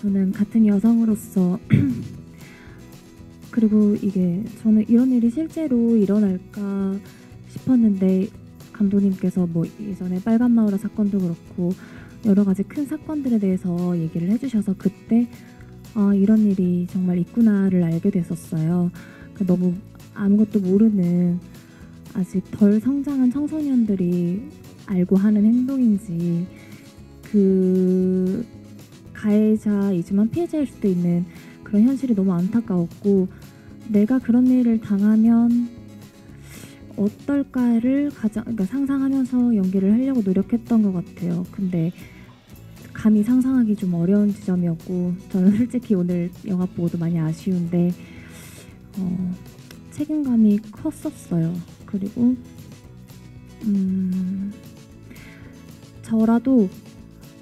어쨌든 같은 여성으로서 그리고 이게 저는 이런 일이 실제로 일어날까 싶었는데 감독님께서 뭐 예전에 빨간 마우라 사건도 그렇고 여러 가지 큰 사건들에 대해서 얘기를 해주셔서 그때 아 이런 일이 정말 있구나를 알게 됐었어요. 그 너무 아무것도 모르는 아직 덜 성장한 청소년들이 알고 하는 행동인지 그 가해자이지만 피해자일 수도 있는 그런 현실이 너무 안타까웠고 내가 그런 일을 당하면 어떨까를 가장 그러니까 상상하면서 연기를 하려고 노력했던 것 같아요. 근데 감히 상상하기 좀 어려운 지점이었고 저는 솔직히 오늘 영화 보고도 많이 아쉬운데 어, 책임감이 컸었어요. 그리고 음, 저라도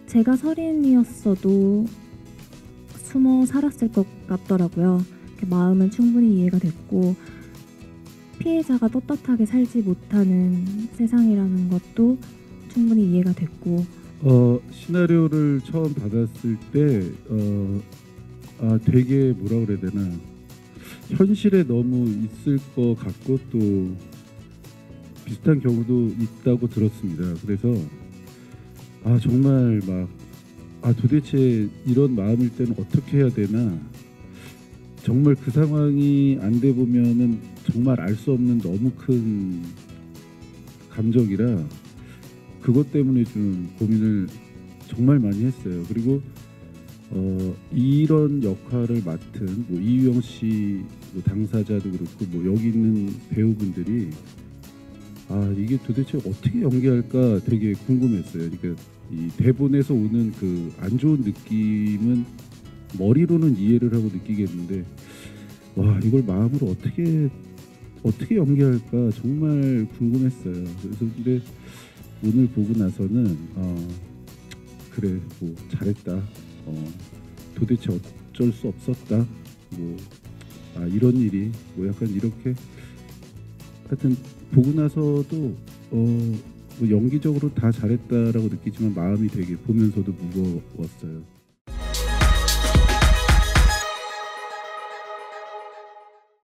제가 서린이었어도 숨어 살았을 것 같더라고요. 마음은 충분히 이해가 됐고 피해자가 떳떳하게 살지 못하는 세상이라는 것도 충분히 이해가 됐고 어 시나리오를 처음 받았을 때 어, 아 되게 뭐라 그래야 되나 현실에 너무 있을 것 같고 또 비슷한 경우도 있다고 들었습니다. 그래서 아 정말 막 아 도대체 이런 마음일 때는 어떻게 해야 되나 정말 그 상황이 안 돼 보면은 정말 알 수 없는 너무 큰 감정이라 그것 때문에 좀 고민을 정말 많이 했어요. 그리고 어, 이런 역할을 맡은 뭐 이유영 씨 뭐 당사자도 그렇고 뭐 여기 있는 배우분들이 아 이게 도대체 어떻게 연기할까 되게 궁금했어요. 그러니까 이 대본에서 오는 그 안 좋은 느낌은 머리로는 이해를 하고 느끼겠는데 와 이걸 마음으로 어떻게 어떻게 연기할까 정말 궁금했어요. 그래서 근데 오늘 보고 나서는 어, 그래 뭐 잘했다. 어, 도대체 어쩔 수 없었다. 뭐 아, 이런 일이 뭐 약간 이렇게 하여튼 보고 나서도 어, 뭐 연기적으로 다 잘했다라고 느끼지만 마음이 되게 보면서도 무거웠어요.